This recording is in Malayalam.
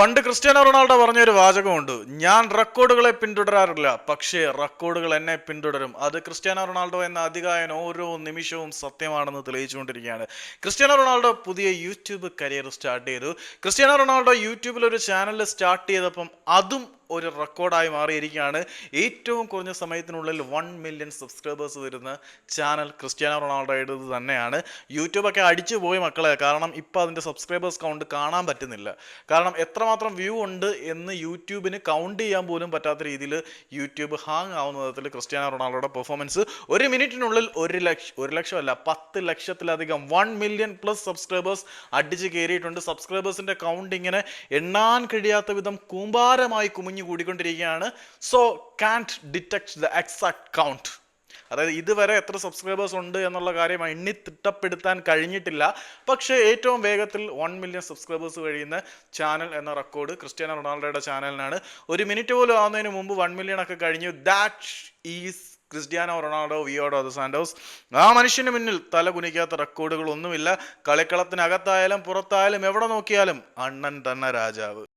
പണ്ട് ക്രിസ്ത്യാനോ റൊണാൾഡോ പറഞ്ഞൊരു വാചകമുണ്ട് ഞാൻ റെക്കോർഡുകളെ പിന്തുടരാറില്ല പക്ഷേ റെക്കോർഡുകൾ എന്നെ പിന്തുടരും. അത് ക്രിസ്ത്യാനോ റൊണാൾഡോ എന്ന അധികായൻ ഓരോ നിമിഷവും സത്യമാണെന്ന് തെളിയിച്ചുകൊണ്ടിരിക്കുകയാണ്. ക്രിസ്ത്യാനോ റൊണാൾഡോ പുതിയ യൂട്യൂബ് കരിയർ സ്റ്റാർട്ട് ചെയ്തു. ക്രിസ്ത്യാനോ റൊണാൾഡോ യൂട്യൂബിൽ ഒരു ചാനൽ സ്റ്റാർട്ട് ചെയ്തപ്പം അതും ഒരു റെക്കോർഡായി മാറിയിരിക്കുകയാണ്. ഏറ്റവും കുറഞ്ഞ സമയത്തിനുള്ളിൽ വൺ മില്യൺ സബ്സ്ക്രൈബേഴ്സ് വരുന്ന ചാനൽ ക്രിസ്ത്യാനോ റൊണാൾഡോയുടേത് തന്നെയാണ്. യൂട്യൂബൊക്കെ അടിച്ചു പോയി മക്കളെ. കാരണം ഇപ്പോൾ അതിന്റെ സബ്സ്ക്രൈബേഴ്സ് കൗണ്ട് കാണാൻ പറ്റുന്നില്ല. കാരണം എത്രമാത്രം വ്യൂ ഉണ്ട് എന്ന് യൂട്യൂബിന് കൗണ്ട് ചെയ്യാൻ പോലും പറ്റാത്ത രീതിയിൽ യൂട്യൂബ് ഹാങ് ആവുന്ന വിധത്തിൽ ക്രിസ്ത്യാനോ റൊണാൾഡോയുടെ പെർഫോമൻസ് ഒരു മിനിറ്റിനുള്ളിൽ ഒരു ലക്ഷം ഒരു ലക്ഷമല്ല പത്ത് ലക്ഷത്തിലധികം വൺ മില്യൺ പ്ലസ് സബ്സ്ക്രൈബേഴ്സ് അടിച്ച് കയറിയിട്ടുണ്ട്. സബ്സ്ക്രൈബേഴ്സിന്റെ കൗണ്ട് ഇങ്ങനെ എണ്ണാൻ കഴിയാത്ത വിധം കൂമ്പാരമായി കുമിഞ്ഞു കൂടിക്കൊണ്ടിരിക്കുകയാണ് so can't detect the exact count അതായത് ഇതുവരെ എത്ര സബ്സ്ക്രൈബേഴ്സ് ഉണ്ട് എന്നുള്ള കാര്യം എണ്ണി തിട്ടപ്പെടുത്താൻ കഴിഞ്ഞിട്ടില്ല. പക്ഷേ ഏറ്റവും വേഗത്തിൽ വൺ മില്യൺ സബ്സ്ക്രൈബേഴ്സ് കഴിയുന്ന ചാനൽ എന്ന റെക്കോർഡ് ക്രിസ്ത്യാനോ റൊണാൾഡോയുടെ ചാനലിനാണ് ഒരു മിനിറ്റ് പോലും ആവുന്നതിന് മുമ്പ് വൺ മില്യൺ ഒക്കെ കഴിഞ്ഞു. ദാറ്റ് ഈസ് ക്രിസ്ത്യാനോ റൊണാൾഡോ വിയോഡോ ദ സാൻഡോസ് ആ മനുഷ്യന് മുന്നിൽ തല കുനിക്കാത്ത റെക്കോർഡുകൾ ഒന്നുമില്ല കളിക്കളത്തിനകത്തായാലും പുറത്തായാലും എവിടെ നോക്കിയാലും അണ്ണൻ തന്നെ രാജാവ്.